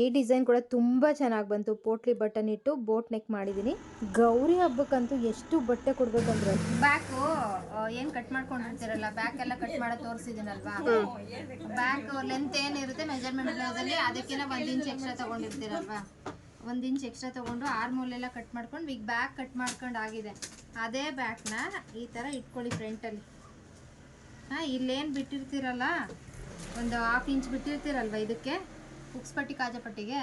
ಈ ಡಿಸೈನ್ ಕೂಡ ತುಂಬ ಚೆನ್ನಾಗಿ ಬಂತು. ಪೋಟ್ಲಿ ಬಟನ್ ಇಟ್ಟು ಬೋಟ್ ನೆಕ್ ಮಾಡಿದ್ದೀನಿ ಗೌರಿ ಹಬ್ಬಕ್ಕಂತೂ ಎಷ್ಟು ಬಟ್ಟೆ ಕೊಡ್ಬೇಕಂದ್ರೆ? ಬ್ಯಾಕು ಏನು ಕಟ್ ಮಾಡ್ಕೊಂಡಿರ್ತೀರಲ್ಲ? ಬ್ಯಾಕ್ ಎಲ್ಲ ಕಟ್ ಮಾಡೋದು ತೋರಿಸಿದ್ದೀನಲ್ವಾ ಬ್ಯಾಕ್ ಲೆಂತ್ ಏನಿರುತ್ತೆ ಮೆಜರ್ಮೆಂಟ್ ಅದಕ್ಕಿಂತ ಒಂದು ಇಂಚ್ ಎಕ್ಸ್ಟ್ರಾ ತೊಗೊಂಡಿರ್ತೀರಲ್ವಾ? ಒಂದು ಇಂಚ್ ಎಕ್ಸ್ಟ್ರಾ ತಗೊಂಡು ಆರ್ ಮೂಲೆಲ್ಲ ಕಟ್ ಮಾಡ್ಕೊಂಡು ಈಗ ಬ್ಯಾಕ್ ಕಟ್ ಮಾಡ್ಕೊಂಡು ಆಗಿದೆ. ಅದೇ ಬ್ಯಾಕ್ನ ಈ ತರ ಇಟ್ಕೊಳ್ಳಿ ಫ್ರಂಟಲ್ಲಿ ಹಾಂ ಇಲ್ಲೇನು ಬಿಟ್ಟಿರ್ತೀರಲ್ಲ? ಒಂದು ಹಾಫ್ ಇಂಚ್ ಬಿಟ್ಟಿರ್ತೀರಲ್ವ ಇದಕ್ಕೆ? ಉಕ್ಸ್ಪಟ್ಟಿ ಕಾಜಪಟ್ಟಿಗೆ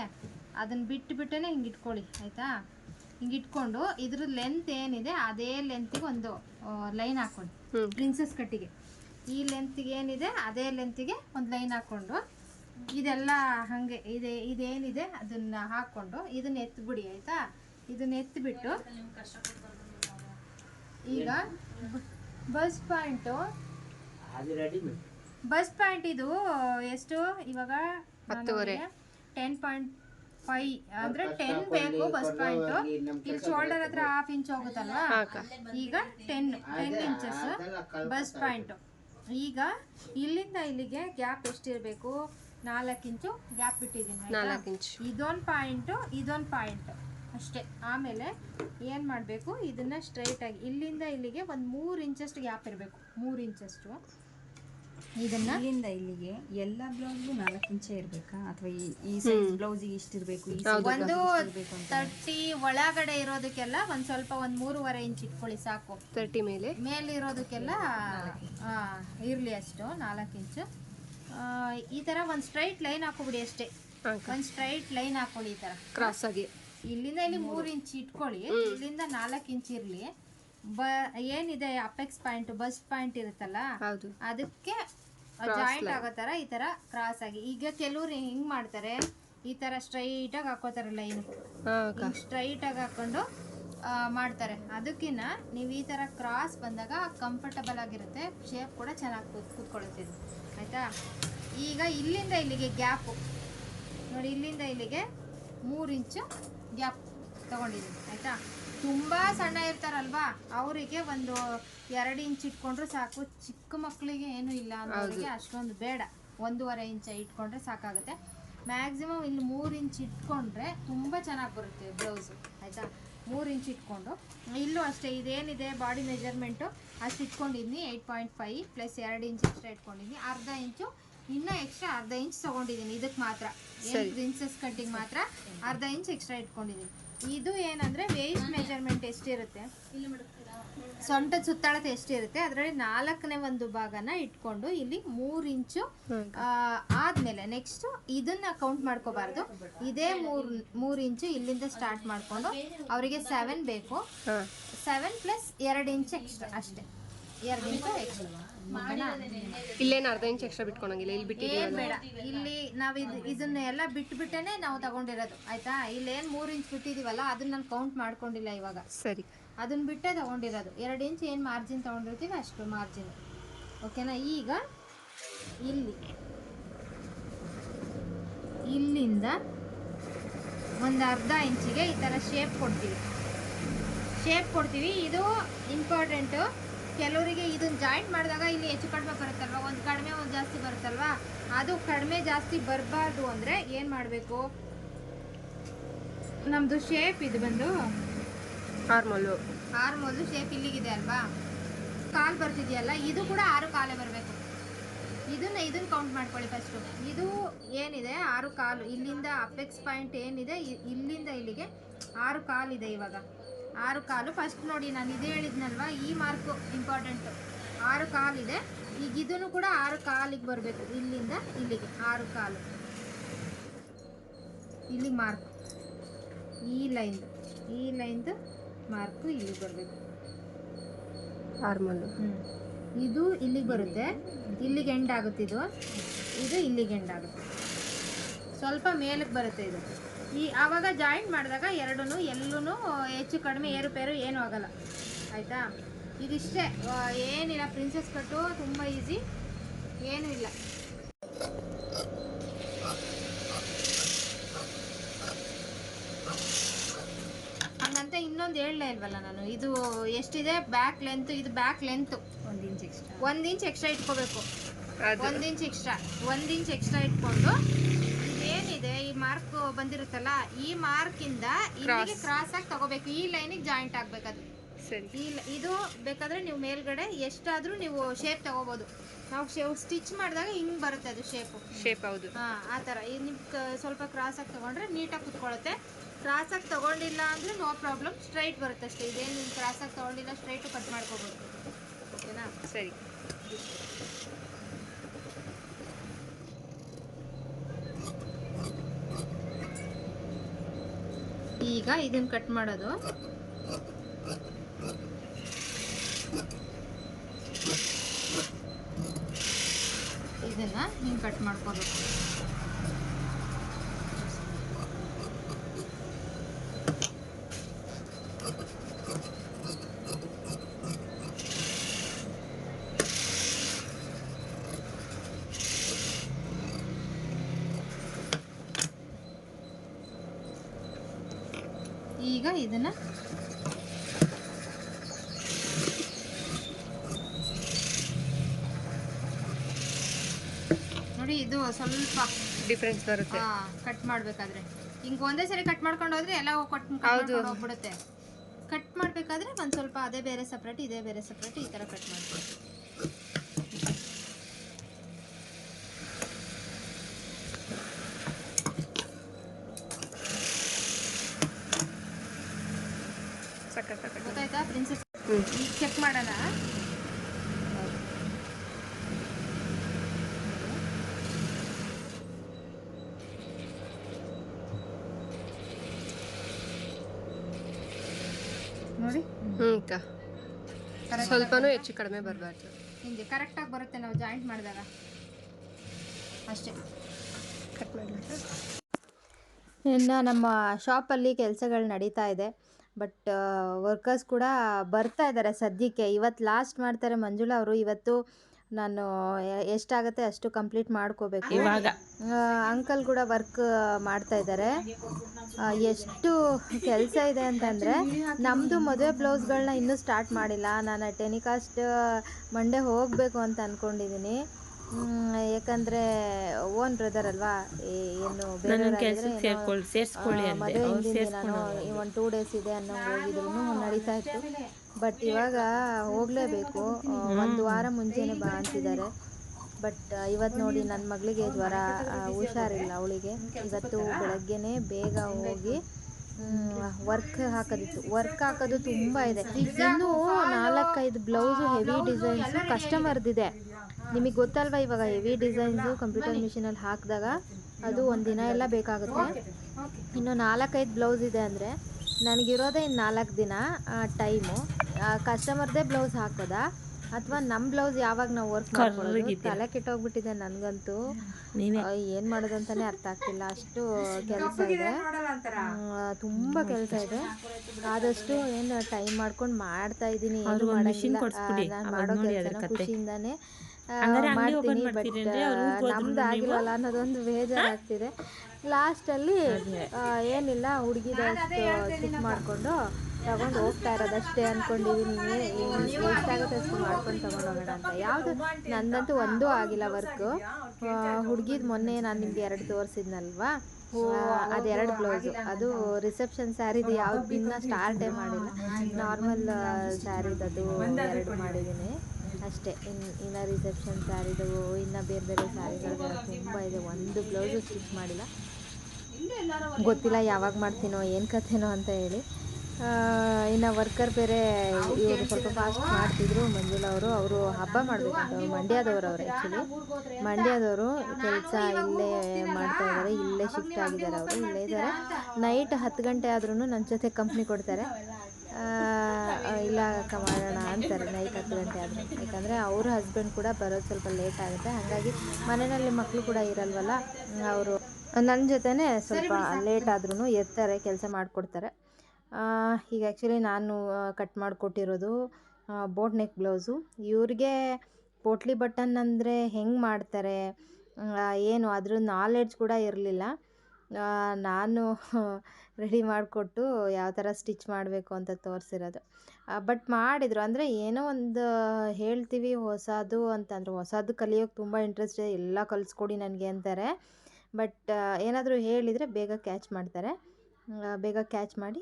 ಅದನ್ನ ಬಿಟ್ಟು ಬಿಟ್ಟೇ ಹಿಂಗೆ ಇಟ್ಕೊಳ್ಳಿ ಆಯಿತಾ? ಹಿಂಗೆ ಇಟ್ಕೊಂಡು ಇದ್ರ ಲೆಂತ್ ಏನಿದೆ ಅದೇ ಲೆಂತಿಗೆ ಒಂದು ಲೈನ್ ಹಾಕ್ಕೊಳ್ಳಿ. ಪ್ರಿನ್ಸಸ್ ಕಟ್ಟಿಗೆ. ಈ ಲೆಂತಿಗೆ ಏನಿದೆ ಅದೇ ಲೆಂತಿಗೆ ಒಂದು ಲೈನ್ ಹಾಕ್ಕೊಂಡು ಇದೆಲ್ಲ ಹಾಗೆ ಇದೆ ಇದೇನಿದೆ ಅದನ್ನ ಹಾಕ್ಕೊಂಡು ಇದನ್ನ ಎತ್ತಿಬಿಡಿ ಆಯಿತಾ? ಇದನ್ನ ಎತ್ತಿಬಿಟ್ಟು ಈಗ ಬಸ್ ಪಾಯಿಂಟು ಬಸ್ ಪಾಯಿಂಟ್ ಇದು ಎಷ್ಟು? ಇವಾಗ ಟೆನ್ ಪಾಯಿಂಟ್ ಫೈವ್ ಅಂದ್ರೆ ಟೆನ್ ಬೇಕು ಬಸ್ ಪಾಯಿಂಟ್ ಇಲ್ಲಿ ಶೋಲ್ಡರ್ ಹತ್ರ ಹಾಫ್ ಇಂಚ್ ಹೋಗುತ್ತಲ್ವಾ? ಈಗ ten ten inches bust point ಈಗ ಇಲ್ಲಿಂದ ಇಲ್ಲಿಗೆ ಗ್ಯಾಪ್ ಎಷ್ಟಿರಬೇಕು? ನಾಲ್ಕು ಇಂಚು ಗ್ಯಾಪ್ ಬಿಟ್ಟಿದ್ದೀನಿ ನಾಲ್ಕು ಇಂಚ್ ಇದೊಂದು ಪಾಯಿಂಟು ಇದೊಂದು ಪಾಯಿಂಟ್ ಅಷ್ಟೇ. ಆಮೇಲೆ ಏನು ಮಾಡಬೇಕು? ಇದನ್ನ ಸ್ಟ್ರೈಟ್ ಆಗಿ ಇಲ್ಲಿಂದ ಇಲ್ಲಿಗೆ ಒಂದು ಮೂರು ಇಂಚಷ್ಟು ಗ್ಯಾಪ್ ಇರಬೇಕು. ಮೂರು ಇಂಚಷ್ಟು ಇದನ್ನ? ಇಲ್ಲಿಂದ ಇಲ್ಲಿಗೆ ಎಲ್ಲ ಬ್ಲೌಸ್ಗೂ ನಾಲ್ಕು ಇಂಚೆ ಇರ್ಬೇಕಾ? ಅಥವಾ ಈ ಈ ಸೈಜ್ ಬ್ಲೌಸಿಗೆ ಇಷ್ಟಿರ್ಬೇಕು ಈ ಒಂದು ತರ್ಟಿ ಒಳಗಡೆ ಇರೋದಕ್ಕೆಲ್ಲ ಒಂದ್ ಸ್ವಲ್ಪ ಒಂದ್ ಮೂರುವರೆ ಇಂಚ್ ಇಟ್ಕೊಳ್ಳಿ ಸಾಕು. ತರ್ಟಿ ಮೇಲೆ? ಮೇಲೆ ಇರೋದಕ್ಕೆಲ್ಲ ಆ, ಇರ್ಲಿ ಅಷ್ಟು ನಾಲ್ಕು ಇಂಚು. ಆ, ಈ ತರ ಒಂದ್ ಸ್ಟ್ರೈಟ್ ಲೈನ್ ಹಾಕೋಬಿಡಿ ಅಷ್ಟೇ. ಒಂದ್ ಸ್ಟ್ರೈಟ್ ಲೈನ್ ಹಾಕೊಳ್ಳಿ ಈ ತರ. ಕ್ರಾಸ್ ಆಗಿ. ಇಲ್ಲಿಂದ ಇಲ್ಲಿ ಮೂರು ಇಂಚ್ ಇಟ್ಕೊಳ್ಳಿ. ಇಲ್ಲಿಂದ ನಾಲ್ಕು ಇಂಚ್ ಇರ್ಲಿ. ಬ ಏನಿದೆ ಅಪೆಕ್ಸ್ ಪಾಯಿಂಟ್ ಬಸ್ ಪಾಯಿಂಟ್ ಇರುತ್ತಲ್ಲ ಹೌದು. ಅದಕ್ಕೆ ಜಾಯಿಂಟ್ ಆಗೋ ತರ ಈ ತರ ಕ್ರಾಸ್ ಆಗಿ. ಈಗ ಕೆಲವ್ರು ಹಿಂಗ್ ಮಾಡ್ತಾರೆ ಈ ತರ ಸ್ಟ್ರೈಟ್ ಆಗಿ ಹಾಕೋತಾರೆ ಲೈನ್ ಸ್ಟ್ರೈಟ್ ಆಗಿ ಹಾಕೊಂಡು ಮಾಡ್ತಾರೆ. ಅದಕ್ಕಿನ್ನ ನೀವು ಈ ತರ ಕ್ರಾಸ್ ಬಂದಾಗ ಕಂಫರ್ಟಬಲ್ ಆಗಿರುತ್ತೆ ಶೇಪ್ ಕೂಡ ಚೆನ್ನಾಗಿ ಕೂತ್ ಕೂತ್ಕೊಳ್ಳುತ್ತೆ ಆಯ್ತಾ? ಈಗ ಇಲ್ಲಿಂದ ಇಲ್ಲಿಗೆ ಗ್ಯಾಪು ನೋಡಿ ಇಲ್ಲಿಂದ ಇಲ್ಲಿಗೆ ಮೂರು ಇಂಚು ಗ್ಯಾಪ್ ತಗೊಂಡಿದ್ದೀನಿ. ಆಯ್ತಾ? ತುಂಬಾ ಸಣ್ಣ ಇರ್ತಾರಲ್ವಾ? ಅವರಿಗೆ ಒಂದು ಎರಡು ಇಂಚ್ ಇಟ್ಕೊಂಡ್ರೆ ಸಾಕು. ಚಿಕ್ಕ ಮಕ್ಕಳಿಗೆ ಏನು ಇಲ್ಲ ಅನ್ನೋರಿಗೆ ಅಷ್ಟೊಂದು ಬೇಡ. ಒಂದೂವರೆ ಇಂಚ ಇಟ್ಕೊಂಡ್ರೆ ಸಾಕಾಗುತ್ತೆ. ಮ್ಯಾಕ್ಸಿಮಮ್ ಇಲ್ಲಿ ಮೂರು ಇಂಚ್ ಇಟ್ಕೊಂಡ್ರೆ ತುಂಬ ಚೆನ್ನಾಗಿ ಬರುತ್ತೆ ಬ್ಲೌಸು ಆಯಿತಾ? ಮೂರು ಇಂಚ್ ಇಟ್ಕೊಂಡು. ಇಲ್ಲೂ ಅಷ್ಟೇ ಇದೇನಿದೆ ಬಾಡಿ ಮೆಜರ್ಮೆಂಟು ಅಷ್ಟು ಇಟ್ಕೊಂಡಿದ್ದೀನಿ ಏಯ್ಟ್ ಪಾಯಿಂಟ್ ಫೈವ್ ಪ್ಲಸ್ ಎರಡು ಇಂಚ್ ಎಕ್ಸ್ಟ್ರಾ ಇಟ್ಕೊಂಡಿದ್ದೀನಿ ಅರ್ಧ ಇಂಚು ಇನ್ನೂ ಎಕ್ಸ್ಟ್ರಾ ಅರ್ಧ ಇಂಚ್ ತೊಗೊಂಡಿದ್ದೀನಿ. ಇದಕ್ಕೆ ಮಾತ್ರ. ಏನು ಪ್ರಿನ್ಸಸ್ ಕಟ್ಟಿಂಗ್ ಮಾತ್ರ? ಅರ್ಧ ಇಂಚ್ ಎಕ್ಸ್ಟ್ರಾ ಇಟ್ಕೊಂಡಿದ್ದೀನಿ. ಇದು ಏನಂದ್ರೆ ವೇಸ್ಟ್ ಮೆಜರ್ಮೆಂಟ್ ಎಷ್ಟಿರುತ್ತೆ ಸೊಂಟದ ಸುತ್ತಳತೆ ಎಷ್ಟಿರುತ್ತೆ ಅದರಲ್ಲಿ ನಾಲ್ಕನೇ ಒಂದು ಭಾಗನ ಇಟ್ಕೊಂಡು ಇಲ್ಲಿ ಮೂರ್ ಇಂಚು ಆದ್ಮೇಲೆ ನೆಕ್ಸ್ಟ್ ಇದನ್ನ ಕೌಂಟ್ ಮಾಡ್ಕೋಬಾರ್ದು. ಇದೇ ಮೂರ್ ಮೂರ್ ಇಂಚು ಇಲ್ಲಿಂದ ಸ್ಟಾರ್ಟ್ ಮಾಡ್ಕೊಂಡು ಅವರಿಗೆ ಸೆವೆನ್ ಬೇಕು. ಸೆವೆನ್ ಪ್ಲಸ್ ಎರಡು ಇಂಚ್ ಎಕ್ಸ್ಟ್ರಾ ಅಷ್ಟೇ. ಇಲ್ಲೇನು ಅರ್ಧ ಇಂಚ್ ಎಕ್ಸ್ಟ್ರಾ ಬಿಟ್ಕೊಂಡಂಗಿಲ್ಲ ಇಲ್ಲಿ ಏನ್ ಬೇಡ. ಇಲ್ಲಿ ನಾವ್ ಇದು ಇದನ್ನ ಎಲ್ಲ ಬಿಟ್ಟು ಬಿಟ್ಟೇನೆ ನಾವು ತಗೊಂಡಿರೋದು ಆಯ್ತಾ? ಇಲ್ಲಿ ಏನ್ ಮೂರ್ ಇಂಚ್ ಬಿಟ್ಟಿದೀವಲ್ಲ ಅದನ್ನ ನಾನು ಕೌಂಟ್ ಮಾಡ್ಕೊಂಡಿಲ್ಲ ಇವಾಗ. ಸರಿ. ಅದನ್ನ ಬಿಟ್ಟೆ ತಗೊಂಡಿರೋದು. ಎರಡು ಇಂಚ್ ಏನು ಮಾರ್ಜಿನ್ ತಗೊಂಡಿರ್ತೀವಿ ಅಷ್ಟು ಮಾರ್ಜಿನ್ ಓಕೆನಾ ಈಗ ಇಲ್ಲಿ. ಇಲ್ಲಿಂದ ಒಂದು ಅರ್ಧ ಇಂಚಿಗೆ ಈ ಥರ ಶೇಪ್ ಕೊಡ್ತೀವಿ. ಶೇಪ್ ಕೊಡ್ತೀವಿ. ಇದು ಇಂಪಾರ್ಟೆಂಟು ಕೆಲವರಿಗೆ ಇದನ್ನ ಜಾಯಿಂಟ್ ಮಾಡಿದಾಗ ಇಲ್ಲಿ ಹೆಚ್ಚು ಕಡಿಮೆ ಬರುತ್ತಲ್ವ? ಒಂದು ಕಡಿಮೆ ಒಂದು ಜಾಸ್ತಿ ಬರುತ್ತಲ್ವಾ? ಅದು ಕಡಿಮೆ ಜಾಸ್ತಿ ಬರಬಾರ್ದು ಅಂದರೆ ಏನು ಮಾಡಬೇಕು? ನಮ್ಮದು ಶೇಪ್ ಇದು ಬಂದು. ಹಾರ್ಮೋಲು ಹಾರ್ಮೋಲು ಶೇಪ್ ಇಲ್ಲಿಗಿದೆ ಅಲ್ವಾ? ಕಾಲು ಬರ್ತಿದೆಯಲ್ಲ ಇದು ಕೂಡ ಆರು ಕಾಲೇ ಬರಬೇಕು. ಇದನ್ನ ಇದನ್ನ ಕೌಂಟ್ ಮಾಡ್ಕೊಳ್ಳಿ ಫಸ್ಟು ಇದು ಏನಿದೆ? ಆರು ಕಾಲು. ಇಲ್ಲಿಂದ ಅಪೆಕ್ಸ್ ಪಾಯಿಂಟ್ ಏನಿದೆ? ಇಲ್ಲಿಂದ ಇಲ್ಲಿಗೆ ಆರು ಕಾಲಿದೆ ಇವಾಗ. ಆರು ಕಾಲು. ಫಸ್ಟ್ ನೋಡಿ ನಾನು ಇದು ಹೇಳಿದ್ನಲ್ವ? ಈ ಮಾರ್ಕು ಇಂಪಾರ್ಟೆಂಟು ಆರು ಕಾಲಿದೆ. ಈಗ ಇದನ್ನು ಕೂಡ ಆರು ಕಾಲಿಗೆ ಬರಬೇಕು. ಇಲ್ಲಿಂದ ಇಲ್ಲಿಗೆ. ಆರು ಕಾಲು. ಇಲ್ಲಿ ಮಾರ್ಕ್ ಈ ಲೈನ್ದು ಈ ಲೈನ್ದು ಮಾರ್ಕು ಇಲ್ಲಿಗೆ ಬರಬೇಕು. ಆರ್ಮಲ್ಲು ಇದು ಇಲ್ಲಿಗೆ ಬರುತ್ತೆ. ಇಲ್ಲಿಗೆ ಎಂಡ್ ಆಗುತ್ತೆ ಇದು. ಇದು ಇಲ್ಲಿಗೆ ಎಂಡ್ ಆಗುತ್ತೆ. ಸ್ವಲ್ಪ ಮೇಲಕ್ಕೆ ಬರುತ್ತೆ ಇದು. ಈ ಆವಾಗ ಜಾಯಿಂಟ್ ಮಾಡಿದಾಗ ಎರಡೂ ಎಲ್ಲೂ ಹೆಚ್ಚು ಕಡಿಮೆ ಏರುಪೇರು ಏನೂ ಆಗಲ್ಲ. ಆಯಿತಾ? ಇದಿಷ್ಟೇ. ಏನಿಲ್ಲ ಪ್ರಿನ್ಸೆಸ್ ಕಟ್ಟು ತುಂಬ ಈಸಿ ಏನೂ ಇಲ್ಲ. ಹಂಗಂತ ಇನ್ನೊಂದು ಹೇಳಲೇ ಇಲ್ವಲ್ಲ ನಾನು. ಇದು ಎಷ್ಟಿದೆ? ಬ್ಯಾಕ್ ಲೆಂತ್ ಇದು ಬ್ಯಾಕ್ ಲೆಂತ್ ಒಂದು ಇಂಚ್ ಎಕ್ಸ್ಟ್ರಾ ಒಂದು ಇಂಚ್ ಎಕ್ಸ್ಟ್ರಾ ಇಟ್ಕೋಬೇಕು. ಒಂದು ಇಂಚ್ ಎಕ್ಸ್ಟ್ರಾ ಒಂದು ಇಂಚ್ ಎಕ್ಸ್ಟ್ರಾ ಇಟ್ಕೊಂಡು ಈ ಬಂದಿರುತ್ತಲ್ಲ ಈ ಮಾರ್ಕ್ ಇಂದ ಇಲ್ಲಿಗೆ ಕ್ರಾಸ್ ಆಗಿ ತಗೋಬೇಕು. ಈ ಲೈನಿಗೆ ಜಾಯಿಂಟ್ ಆಗ್ಬೇಕು ಅದು. ಸರಿ. ಇದು ಬೇಕಾದ್ರೆ ನೀವು ಮೇಲ್ಗಡೆ ಎಷ್ಟಾದ್ರೂ ನೀವು ಶೇಪ್ ತಗೋಬಹುದು ನಾವು ಶೇವ್ ಸ್ಟಿಚ್ ಮಾಡಿದಾಗ ಹಿಂಗ್ ಬರುತ್ತೆ ಅದು ಶೇಪ್ ಶೇಪ್ ಹೌದು. ಹಾ ಆ ನಿಮ್ ಸ್ವಲ್ಪ ಕ್ರಾಸ್ ಆಗಿ ತಗೊಂಡ್ರೆ ನೀಟಾಗಿ ಕುತ್ಕೊಳ್ಳುತ್ತೆ. ಕ್ರಾಸ್ ಆಗಿ ತಗೊಂಡಿಲ್ಲ ಅಂದ್ರೆ ನೋ ಪ್ರಾಬ್ಲಮ್ ಸ್ಟ್ರೈಟ್ ಬರುತ್ತೆ ಅಷ್ಟೇ. ಇದೇನು ನೀವು ಕ್ರಾಸ್ ಆಗಿ ತಗೊಂಡಿಲ್ಲ ಸ್ಟ್ರೈಟ್ ಕಟ್ ಮಾಡ್ಕೋಬಹುದು ಓಕೆನಾ? ಸರಿ. ಈಗ ಇದನ್ನ ಕಟ್ ಮಾಡೋದು. ಇದನ್ನ ಹಿಂಗೆ ಕಟ್ ಮಾಡ್ಕೋಬೇಕು ಈಗ ಇದನ್ನ ನೋಡಿ ಇದು ಸ್ವಲ್ಪ ಡಿಫ್ರೆನ್ಸ್ ಬರುತ್ತೆ. ಕಟ್ ಮಾಡ್ಬೇಕಾದ್ರೆ. ಹಿಂಗ್ ಒಂದೇ ಸರಿ ಕಟ್ ಮಾಡ್ಕೊಂಡು ಹೋದ್ರೆ ಎಲ್ಲ ಕಟ್. ಹೋಗ್ಬಿಡುತ್ತೆ. ಕಟ್ ಮಾಡ್ಬೇಕಾದ್ರೆ ಒಂದ್ ಸ್ವಲ್ಪ ಅದೇ ಬೇರೆ ಸಪ್ರೇಟ್ ಇದೇ ಬೇರೆ ಸಪ್ರೇಟ್ ಈ ತರ ಕಟ್ ಮಾಡ್ಬೇಕು ಸಕ್ಕ ಸಕ್ಕ ಗೊತ್ತಾಯ್ತಾ ಪ್ರಿನ್ಸೆಸ್ ಹ್ಮ್. ಈಗ ಚೆಕ್ ಮಾಡೋಣ ನೋಡಿ ಹ್ಞೂ ಅಕ್ಕ ಸ್ವಲ್ಪನೂ ಹೆಚ್ಚು ಕಡಿಮೆ ಬರಬಾರ್ದು. ಹಿಂಗೆ ಕರೆಕ್ಟಾಗಿ ಬರುತ್ತೆ ನಾವು ಜಾಯಿಂಟ್ ಮಾಡಿದಾಗ. ಅಷ್ಟೇ. ಕಟ್ ಮಾಡಲಿಲ್ಲ ಇನ್ನು ನಮ್ಮ ಶಾಪಲ್ಲಿ ಕೆಲಸಗಳು ನಡೀತಾ ಇದೆ. ಬಟ್ ವರ್ಕರ್ಸ್ ಕೂಡ ಬರ್ತಾ ಇದ್ದಾರೆ ಸದ್ಯಕ್ಕೆ. ಇವತ್ತು ಲಾಸ್ಟ್ ಮಾಡ್ತಾರೆ ಮಂಜುಳಾ ಅವರು. ಇವತ್ತು ನಾನು ಎಷ್ಟಾಗತ್ತೆ ಅಷ್ಟು ಕಂಪ್ಲೀಟ್ ಮಾಡ್ಕೋಬೇಕು. ಇವಾಗ. ಅಂಕಲ್ ಕೂಡ ವರ್ಕ್ ಮಾಡ್ತಾ ಇದ್ದಾರೆ. ಎಷ್ಟು ಕೆಲಸ ಇದೆ ಅಂತಂದರೆ ನಮ್ಮದು ಮದುವೆ ಬ್ಲೌಸ್ಗಳನ್ನ ಇನ್ನೂ ಸ್ಟಾರ್ಟ್ ಮಾಡಿಲ್ಲ. ನಾನು ಟೆನಿಕಾಸ್ಟ್ ಮಂಡೇ ಹೋಗಬೇಕು ಅಂತ ಅಂದ್ಕೊಂಡಿದ್ದೀನಿ ಯಾಕಂದರೆ ಓನ್ ಬ್ರದರ್ ಅಲ್ವಾ? ಏನು ಮದುವೆ ಒಂದು ಟೂ ಡೇಸ್ ಇದೆ ಅನ್ನೋ ಹೋಗಿದ್ರು ನಡೀತಾ ಇತ್ತು. ಬಟ್ ಇವಾಗ ಹೋಗಲೇಬೇಕು. ಒಂದು ವಾರ ಮುಂಚೆನೆ ಬಾ ಅಂತಿದ್ದಾರೆ. ಬಟ್ ಇವತ್ತು ನೋಡಿ ನನ್ನ ಮಗಳಿಗೆ ಜ್ವರ ಹುಷಾರಿಲ್ಲ ಅವಳಿಗೆ. ಇವತ್ತು ಬೆಳಗ್ಗೆನೆ ಬೇಗ ಹೋಗಿ ವರ್ಕ್ ಹಾಕೋದಿತ್ತು. ವರ್ಕ್ ಹಾಕೋದು ತುಂಬ ಇದೆ. ಇನ್ನೂ ನಾಲ್ಕೈದು ಬ್ಲೌಸು ಹೆವಿ ಡಿಸೈನ್ಸು ಕಸ್ಟಮರ್ದಿದೆ ನಿಮಗೆ ಗೊತ್ತಲ್ವಾ ಇವಾಗ ಹೆವಿ ಡಿಸೈನ್ಸು ಕಂಪ್ಯೂಟರ್ ಮಿಷಿನಲ್ಲಿ ಹಾಕಿದಾಗ ಅದು ಒಂದು ದಿನ ಎಲ್ಲ ಬೇಕಾಗುತ್ತೆ. ಇನ್ನು ನಾಲ್ಕೈದು ಬ್ಲೌಸ್ ಇದೆ ಅಂದರೆ ನನಗಿರೋದೇ ಇನ್ನು ನಾಲ್ಕು ದಿನ ಟೈಮು ಕಸ್ಟಮರ್ದೇ ಬ್ಲೌಸ್ ಹಾಕೋದಾ ಅಥವಾ ನಮ್ಮ ಬ್ಲೌಸ್ ಯಾವಾಗ ನಾವು ವರ್ಕ್ ಮಾಡ್ಕೊಳ್ಳೋದು? ತಲೆ ಕೆಟ್ಟೋಗ್ಬಿಟ್ಟಿದೆ ನನಗಂತೂ. ನೀವೇ. ಏನು ಮಾಡೋದು ಅಂತಾನೆ ಅರ್ಥ ಆಗ್ತಿಲ್ಲ. ಅಷ್ಟು ಕೆಲಸ ಇದೆ. ಆ, ತುಂಬ ಕೆಲಸ ಇದೆ. ಆದಷ್ಟು ಏನು ಟೈಮ್ ಮಾಡ್ಕೊಂಡು ಮಾಡ್ತಾ ಇದ್ದೀನಿ. ಏನು ಮಾಡೋ ಖುಷಿಯಿಂದಾನೆ ಮಾಡ್ತೀನಿ ಬಟ್ ನಮ್ದು ಅನ್ನೋದೊಂದು ಬೇಜಾರಾಗ್ತಿದೆ. ಲಾಸ್ಟಲ್ಲಿ ಏನಿಲ್ಲ ಹುಡುಗಿದ ಮಾಡ್ಕೊಂಡು ಮಾಡಿಕೊಂಡು ತಗೊಂಡು ಹೋಗ್ತಾ ಇರೋದಷ್ಟೇ ಅಂದ್ಕೊಂಡಿದ್ದೀನಿ ಎಷ್ಟಾಗುತ್ತೆ ಅಷ್ಟು ಮಾಡ್ಕೊಂಡು ತಗೊಂಡು ಹೋಗೋಣ ಅಂತ. ಯಾವುದು ನಂದಂತೂ ಒಂದೂ ಆಗಿಲ್ಲ ವರ್ಕು ಹುಡುಗಿದ್ ಮೊನ್ನೆ ನಾನು ನಿಮ್ಗೆ ಎರಡು ತೋರಿಸಿದ್ನಲ್ವಾ? ಅದೆರಡು ಬ್ಲೌಸು ಅದು ರಿಸೆಪ್ಷನ್ ಸ್ಯಾರಿದು ಯಾವ್ದು ಇನ್ನ ಸ್ಟಾರ್ಟೇ ಮಾಡಿಲ್ಲ. ನಾರ್ಮಲ್ ಅದು ಎರಡು ಮಾಡಿದ್ದೀನಿ ಅಷ್ಟೇ. ಇನ್ನು ಇನ್ನು ರಿಸೆಪ್ಷನ್ ಸ್ಯಾರಿದು ಇನ್ನು ಬೇರೆ ಬೇರೆ ಸ್ಯಾರಿಗಳು ತುಂಬ ಇದೆ. ಒಂದು ಬ್ಲೌಸು ಸ್ಟಿಚ್ ಮಾಡಿಲ್ಲ. ಗೊತ್ತಿಲ್ಲ ಯಾವಾಗ ಮಾಡ್ತೀನೋ, ಏನು ಕಥೆನೋ ಅಂತ ಹೇಳಿ. ಇನ್ನು ವರ್ಕರ್ ಬೇರೆ ಇವರು ಸ್ವಲ್ಪ ಫಾಸ್ಟ್ ಮಾಡ್ತಿದ್ರು, ಮಂಜುಳ ಅವರು. ಅವರು ಹಬ್ಬ ಮಾಡಬೇಕಂತ ಅವರು ಮಂಡ್ಯದವರು ಅವರು ಆ್ಯಕ್ಚುಲಿ ಮಂಡ್ಯದವರು ಕೆಲಸ ಇಲ್ಲೇ ಮಾಡ್ತಾ ಇದ್ದಾರೆ ಇಲ್ಲೇ ಶಿಫ್ಟ್ ಆಗಿದ್ದಾರೆ ಅವರು, ಇಲ್ಲೇ ಇದ್ದಾರೆ ನೈಟ್ ಹತ್ತು ಗಂಟೆ ಆದ್ರೂ ನನ್ನ ಜೊತೆ ಕಂಪ್ನಿ ಕೊಡ್ತಾರೆ. ಇಲ್ಲ ಅಕ್ಕ ಮಾಡೋಣ ಅಂತಾರೆ ನೈಟ್ ಹತ್ತು ಗಂಟೆ ಆದರೆ. ಯಾಕಂದರೆ ಅವ್ರ ಹಸ್ಬೆಂಡ್ ಕೂಡ ಬರೋದು ಸ್ವಲ್ಪ ಲೇಟ್ ಆಗುತ್ತೆ. ಹಾಗಾಗಿ ಮನೆಯಲ್ಲಿ ಮಕ್ಕಳು ಕೂಡ ಇರಲ್ವಲ್ಲ, ಅವರು ನನ್ನ ಜೊತೆನೇ ಸ್ವಲ್ಪ ಲೇಟ್ ಆದ್ರೂ ಇರ್ತಾರೆ ಕೆಲಸ ಮಾಡಿಕೊಡ್ತಾರೆ. ಈಗ ಆ್ಯಕ್ಚುಲಿ ನಾನು ಕಟ್ ಮಾಡಿಕೊಟ್ಟಿರೋದು ಬೋಟ್ ನೆಕ್ ಬ್ಲೌಸು ಇವ್ರಿಗೆ ಪೋಟ್ಲಿ ಬಟನ್ ಅಂದರೆ ಹೆಂಗೆ ಮಾಡ್ತಾರೆ ಏನು, ಅದ್ರ ನಾಲೆಡ್ಜ್ ಕೂಡ ಇರಲಿಲ್ಲ. ನಾನು ರೆಡಿ ಮಾಡಿಕೊಟ್ಟು ಯಾವ ಥರ ಸ್ಟಿಚ್ ಮಾಡಬೇಕು ಅಂತ ತೋರಿಸಿರೋದು. ಬಟ್ ಮಾಡಿದರು. ಅಂದರೆ ಏನೋ ಒಂದು ಹೇಳ್ತೀವಿ ಹೊಸದು ಅಂತಂದ್ರೆ. ಹೊಸದು ಕಲಿಯೋಕ್ಕೆ ತುಂಬ ಇಂಟ್ರೆಸ್ಟ್ ಇದೆ. ಎಲ್ಲ ಕಲಿಸ್ಕೊಡಿ ನನಗೆ ಅಂತಾರೆ. ಬಟ್ ಏನಾದರೂ ಹೇಳಿದರೆ ಬೇಗ ಕ್ಯಾಚ್ ಮಾಡ್ತಾರೆ. ಬೇಗ ಕ್ಯಾಚ್ ಮಾಡಿ